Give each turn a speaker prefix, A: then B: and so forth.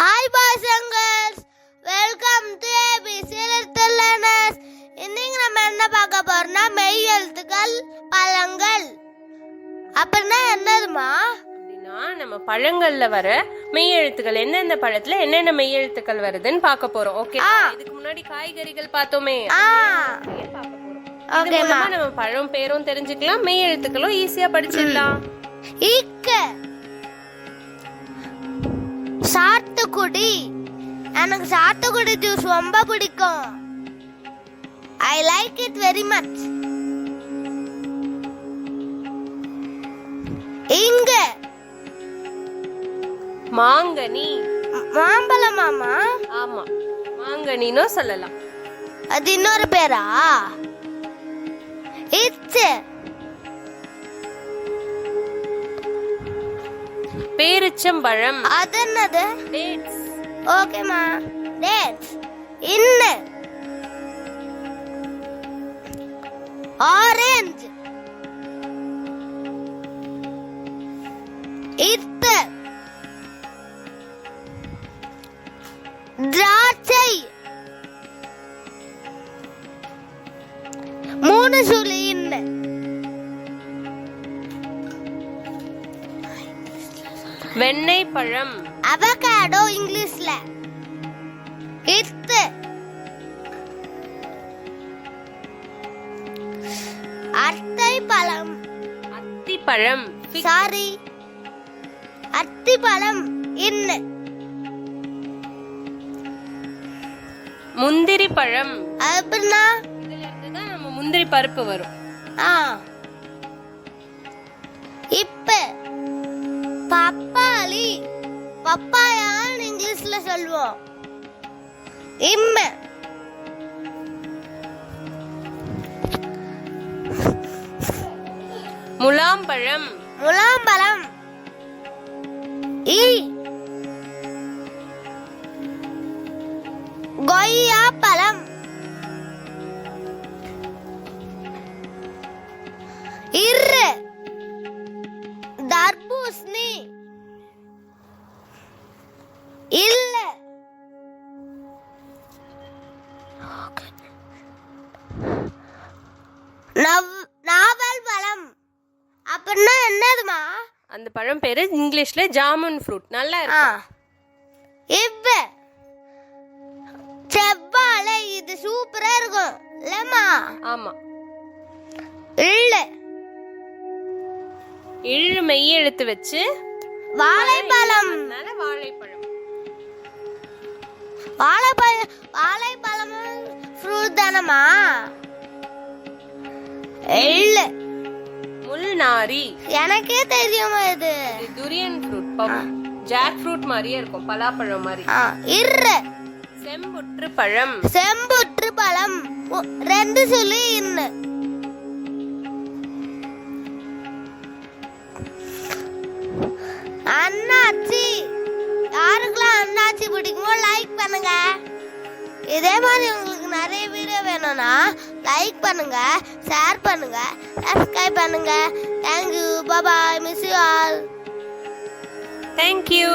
A: Hi boys and girls welcome to ABC little learners இன்னைக்கு நம்ம என்ன பார்க்க போறோம்னா மெய் எழுத்துக்கள் பழங்கள். அப்படின்னா என்னதுமா?
B: அப்படின்னா நம்ம பழங்கள்ல வர மெய் எழுத்துக்கள் எந்தெந்த பழத்துல என்னென்ன மெய் எழுத்துக்கள் வருதுன்னு பார்க்க போறோம். ஓகே. இதுக்கு முன்னாடி காய்கறிகள் பார்த்தோமே. மூலமா நம்ம பழம் பேரும் தெரிஞ்சுக்கலாம் மெய் எழுத்துக்களும் ஈஸியா படிச்சிடலாம்
A: இக்க சாத்துக்குடி. எனக்கு சாத்துக்குடி ஜூஸ் ரொம்ப பிடிக்கும். I like it very much இங்க.
B: மாங்கனி.
A: மாம்பழம் மாமா?
B: ஆமா. மாங்கனின்னு சொல்லலாம்.
A: அது இன்னொரு பேரா? இட்ஸ்
B: பேரிச்சம்பழம்.
A: அது என்னது
B: dates.
A: ஓகேம்மா டேட்ஸ் இன்ன. ஆரஞ்சு இத்த. திராட்சை. மூணு சுழி
B: வெண்ணெய் பழம்
A: அவகாடோ இங்கிலீஷ்ல இத்து அத்தை பழம்
B: அத்திப்பழம். Fig.
A: சாரி அத்தி பழம் இன்னு
B: முந்திரி பழம்
A: அப்படின்னா?
B: இதுல இருந்து தான் நம்ம முந்திரி பருப்பு வரும்.
A: ஆ. இப்ப. பப்பாளி. பப்பாயான்னு இங்கிலீஷ்ல சொல்லுவோம். இம்ம.
B: முலாம்பழம்.
A: முலாம்பழம். ஈ கொய்யா பழம் இரு. இல்ல. நவ்- நாவல் பழம். அப்படின்னா என்னதுமா?
B: அந்த பழம் பேரு இங்கிலீஷ்ல ஜாமுன் ஃப்ரூட். நல்லா
A: ஆ.
B: இருக்கும்
A: இப்ப செவ்வாழை இது சூப்பரா இருக்கும். இல்லம்மா?
B: ஆமா.
A: இல்ல.
B: இழு மெய் எழுத்து வச்சு
A: வாழைப்பழம்.
B: வாழைப்பழம்.
A: வாழைப்பழம் வாழைப்பழம் ஃப்ரூட் தானம்மா? இல்ல
B: முள்நாரி.
A: எனக்கே தெரியுமா இது?
B: துரியன் ஃப்ரூட் ஜாக் ஃப்ரூட் மாதிரியே இருக்கும் பலாப்பழம் மாதிரி.
A: ஆ, இரு
B: செம்புற்று பழம்.
A: செம்புற்று பழம். ரெண்டு சொல்லி இன்னு. பிடிக்குமோ லைக் பண்ணுங்க. இதே மாதிரி உங்களுக்கு நிறைய வீடியோ வேணும்னா லைக் பண்ணுங்க ஷேர் பண்ணுங்க சப்ஸ்கிரைப் பண்ணுங்க. Thank you bye bye miss you all
B: thank you